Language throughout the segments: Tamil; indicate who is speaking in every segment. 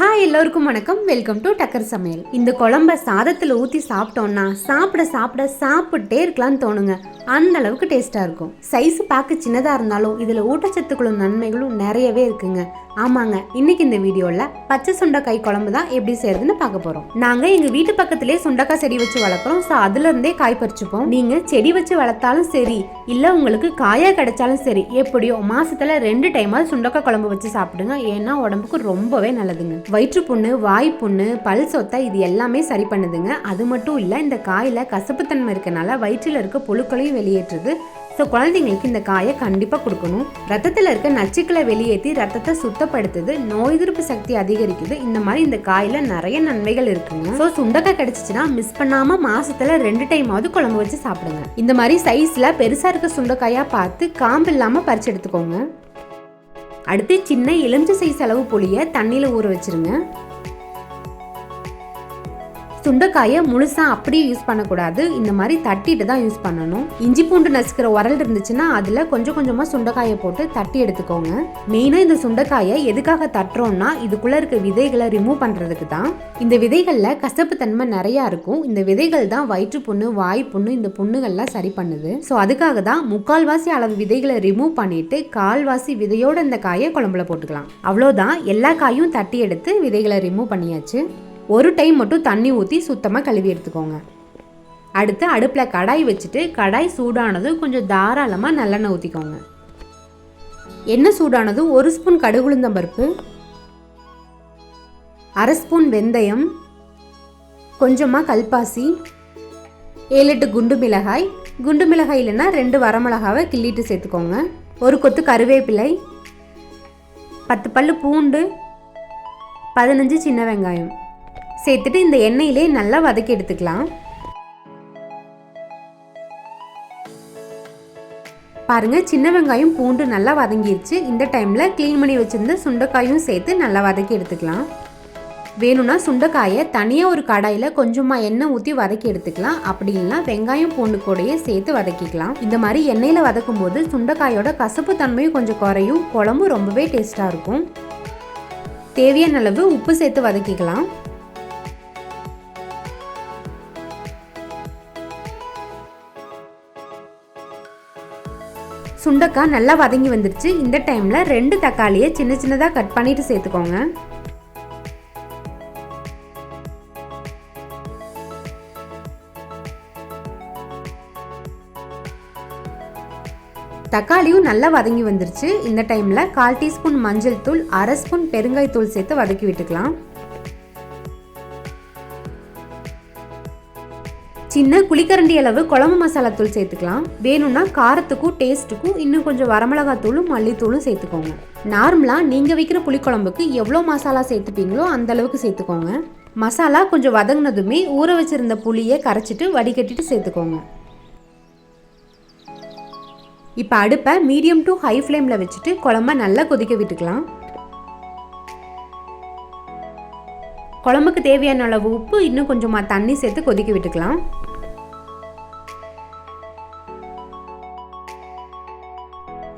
Speaker 1: ஹாய் எல்லோருக்கும் வணக்கம். வெல்கம் டு டக்கர் சமையல் இந்த குழம்ப சாதத்தில் ஊற்றி சாப்பிட்டோம்னா சாப்பிட சாப்பிட சாப்பிட்டே இருக்கலாம்னு தோணுங்க. அந்த அளவுக்கு டேஸ்ட்டாக இருக்கும். சைஸ் பார்க்க சின்னதாக இருந்தாலும் இதில் ஊட்டச்சத்துக்களும் நன்மைகளும் நிறையவே இருக்குங்க. ஆமாங்க இன்னைக்கு இந்த வீடியோவில் பச்சை சுண்டைக்காய் குழம்பு தான் எப்படி செய்யறதுன்னு பார்க்க போகிறோம் நாங்கள் எங்கள் வீட்டு பக்கத்திலே சுண்டைக்காய் செடி வச்சு வளர்க்குறோம். ஸோ அதுலேருந்தே காய் பறிச்சுப்போம். நீங்கள் செடி வச்சு வளர்த்தாலும் சரி இல்லை உங்களுக்கு காயாக கிடைச்சாலும் சரி எப்படியோ மாதத்தில் ரெண்டு டைமாவது சுண்டக்காய் குழம்பு வச்சு சாப்பிடுங்க. ஏன்னா உடம்புக்கு ரொம்பவே நல்லதுங்க. வயிற்று புண்ணு வாய் புண்ணு பல் சொத்தை இது எல்லாமே சரி பண்ணுதுங்க. அது மட்டும் இல்லை இந்த காயில் கசப்புத்தன்மை இருக்கனால வயிற்றில் இருக்க புழுக்களையும் வெளியேற்றுது. ஸோ குழந்தைங்களுக்கு இந்த காயை கண்டிப்பாக கொடுக்கணும். ரத்தத்தில் இருக்க நச்சுக்களை வெளியேற்றி ரத்தத்தை சுத்தப்படுத்துது. நோய் எதிர்ப்பு சக்தி அதிகரிக்குது. இந்த மாதிரி இந்த காயில் நிறைய நன்மைகள் இருக்குங்க. ஸோ சுண்டக்காய் கிடைச்சிச்சுன்னா மிஸ் பண்ணாமல் மாசத்துல ரெண்டு டைமாவது குழம்பு வச்சு சாப்பிடுங்க. இந்த மாதிரி சைஸில் பெருசாக இருக்க சுண்டக்காயாக பார்த்து காம்பு இல்லாமல் பறிச்சு எடுத்துக்கோங்க. அடுத்து சின்ன எலுமிச்சை சைஸ் அளவு புளியை தண்ணியில் ஊற வச்சிருங்க. சுண்டைக்காயை முழுசாக அப்படியே யூஸ் பண்ணக்கூடாது. இந்த மாதிரி தட்டிட்டு தான் யூஸ் பண்ணணும். இஞ்சி பூண்டு நசுக்கிற உரல் இருந்துச்சுன்னா அதில் கொஞ்சம் கொஞ்சமாக சுண்டைக்காயை போட்டு தட்டி எடுத்துக்கோங்க. மெயினாக இந்த சுண்டைக்காயை எதுக்காக தட்டுறோம்னா இதுக்குள்ளே இருக்க விதைகளை ரிமூவ் பண்ணுறதுக்கு தான். இந்த விதைகளில் கசப்பு தன்மை நிறையா இருக்கும். இந்த விதைகள் தான் வயிற்று புண்ணு வாய் புண்ணு இந்த புண்ணுகள்லாம் சரி பண்ணுது. ஸோ அதுக்காக தான் முக்கால்வாசி அளவு விதைகளை ரிமூவ் பண்ணிட்டு கால்வாசி விதையோட இந்த காயை குழம்புல போட்டுக்கலாம். அவ்வளோதான். எல்லா காயும் தட்டி எடுத்து விதைகளை ரிமூவ் பண்ணியாச்சு. ஒரு டைம் மட்டும் தண்ணி ஊற்றி சுத்தமாக கழுவி எடுத்துக்கோங்க. அடுத்து அடுப்பில் கடாய் வச்சுட்டு கடாய் சூடானதும் கொஞ்சம் தாராளமாக நல்லெண்ணெய் ஊற்றிக்கோங்க எண்ணெய் சூடானதும் ஒரு ஸ்பூன் கடுகுளுந்தம் பருப்பு அரை ஸ்பூன் வெந்தயம் கொஞ்சமாக கல்பாசி ஏழு எட்டு குண்டு மிளகாய். குண்டு மிளகாய் இல்லைன்னா ரெண்டு வரமிளகாவை கிள்ளிட்டு சேர்த்துக்கோங்க. ஒரு கொத்து கருவேப்பிலை பத்து பல் பூண்டு பதினஞ்சு சின்ன வெங்காயம். சேர்த்துட்டு இந்த எண்ணெயிலே நல்லா வதக்கி எடுத்துக்கலாம். பாருங்க சின்ன வெங்காயம் பூண்டு நல்லா வதங்கிருச்சு. இந்த டைமில் க்ளீன் பண்ணி வச்சுருந்த சுண்டைக்காயும் சேர்த்து நல்லா வதக்கி எடுத்துக்கலாம். வேணும்னா சுண்டைக்காயை தனியாக ஒரு கடாயில் கொஞ்சமாக எண்ணெய் ஊற்றி வதக்கி எடுத்துக்கலாம். அப்படி இல்லைனா வெங்காயம் பூண்டு கூடயே சேர்த்து வதக்கிக்கலாம். இந்த மாதிரி எண்ணெயில் வதக்கும் போது சுண்டைக்காயோட கசப்பு தன்மையும் கொஞ்சம் குறையும். குழம்பு ரொம்பவே டேஸ்ட்டாக இருக்கும். தேவையான அளவு உப்பு சேர்த்து வதக்கிக்கலாம். சுண்டக்காய் நல்லா வதங்கி வந்துருச்சு இந்த டைமில் ரெண்டு தக்காளியை சின்ன சின்னதாக கட் பண்ணிட்டு சேர்த்துக்கோங்க. தக்காளியும் நல்லா வதங்கி வந்துருச்சு இந்த டைமில் கால் டீஸ்பூன் மஞ்சள் தூள் அரை ஸ்பூன் பெருங்காய் தூள் சேர்த்து வதக்கி விட்டுக்கலாம். சின்ன குளிக்கரண்டி அளவு குழம்பு மசாலா தூள் சேர்த்துக்கலாம். வேணும்னா காரத்துக்கும் டேஸ்ட்டுக்கும் இன்னும் கொஞ்சம் வரமிளகாத்தூளும் மல்லித்தூளும் சேர்த்துக்கோங்க. நார்மலாக நீங்கள் வைக்கிற புளிக்குழம்புக்கு எவ்வளோ மசாலா சேர்த்துப்பீங்களோ அந்த அளவுக்கு சேர்த்துக்கோங்க. மசாலா கொஞ்சம் வதங்கினதுமே ஊற வச்சிருந்த புளியை கரைச்சிட்டு வடிகட்டிட்டு சேர்த்துக்கோங்க. இப்போ அடுப்பை மீடியம் டு ஹை ஃப்ளேமில் வச்சுட்டு குழம்ப நல்லா கொதிக்க விட்டுக்கலாம். குழம்புக்கு தேவையான அளவு உப்பு இன்னும் கொஞ்சமாக தண்ணி சேர்த்து கொதிக்க விட்டுக்கலாம்.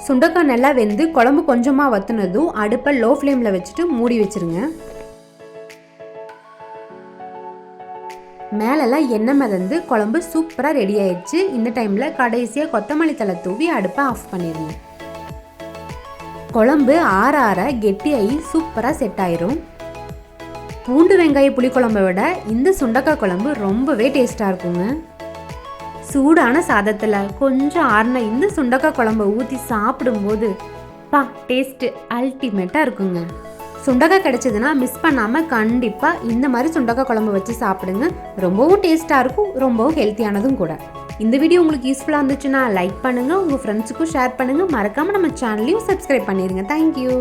Speaker 1: சுண்டக்காய் நல்லா வெந்து குழம்பு கொஞ்சமாக வத்துனதும் அடுப்பை லோ ஃப்ளேமில் வச்சுட்டு மூடி வச்சிருங்க. மேலெல்லாம் எண்ணெய் மிதந்து குழம்பு சூப்பராக ரெடி ஆயிடுச்சு. இந்த டைமில் கடைசியாக கொத்தமல்லி தலை தூவி அடுப்பை ஆஃப் பண்ணிடுங்க குழம்பு ஆற ஆற கெட்டியாகி சூப்பராக செட் ஆயிரும். பூண்டு வெங்காய புளிக்குழம்பை விட இந்த சுண்டக்காய் குழம்பு ரொம்பவே டேஸ்ட்டாக இருக்குங்க. சூடான சாதத்தில் கொஞ்சம் ஆறின இந்த சுண்டக்காய் குழம்பை ஊற்றி சாப்பிடும்போது பா டேஸ்ட்டு அல்டிமேட்டாக இருக்குங்க. சுண்டக்காய் கிடைச்சதுன்னா மிஸ் பண்ணாமல் கண்டிப்பாக இந்த மாதிரி சுண்டக்காய் குழம்பு வச்சு சாப்பிடுங்க. ரொம்பவும் டேஸ்ட்டாக இருக்கும் ரொம்பவும் ஹெல்த்தியானதும் கூட. இந்த வீடியோ உங்களுக்கு யூஸ்ஃபுல்லாக இருந்துச்சுன்னா லைக் பண்ணுங்கள் உங்கள் ஃப்ரெண்ட்ஸுக்கும் ஷேர் பண்ணுங்கள் மறக்காமல் நம்ம சேனலையும் சப்ஸ்கிரைப் பண்ணிடுங்க தேங்க்யூ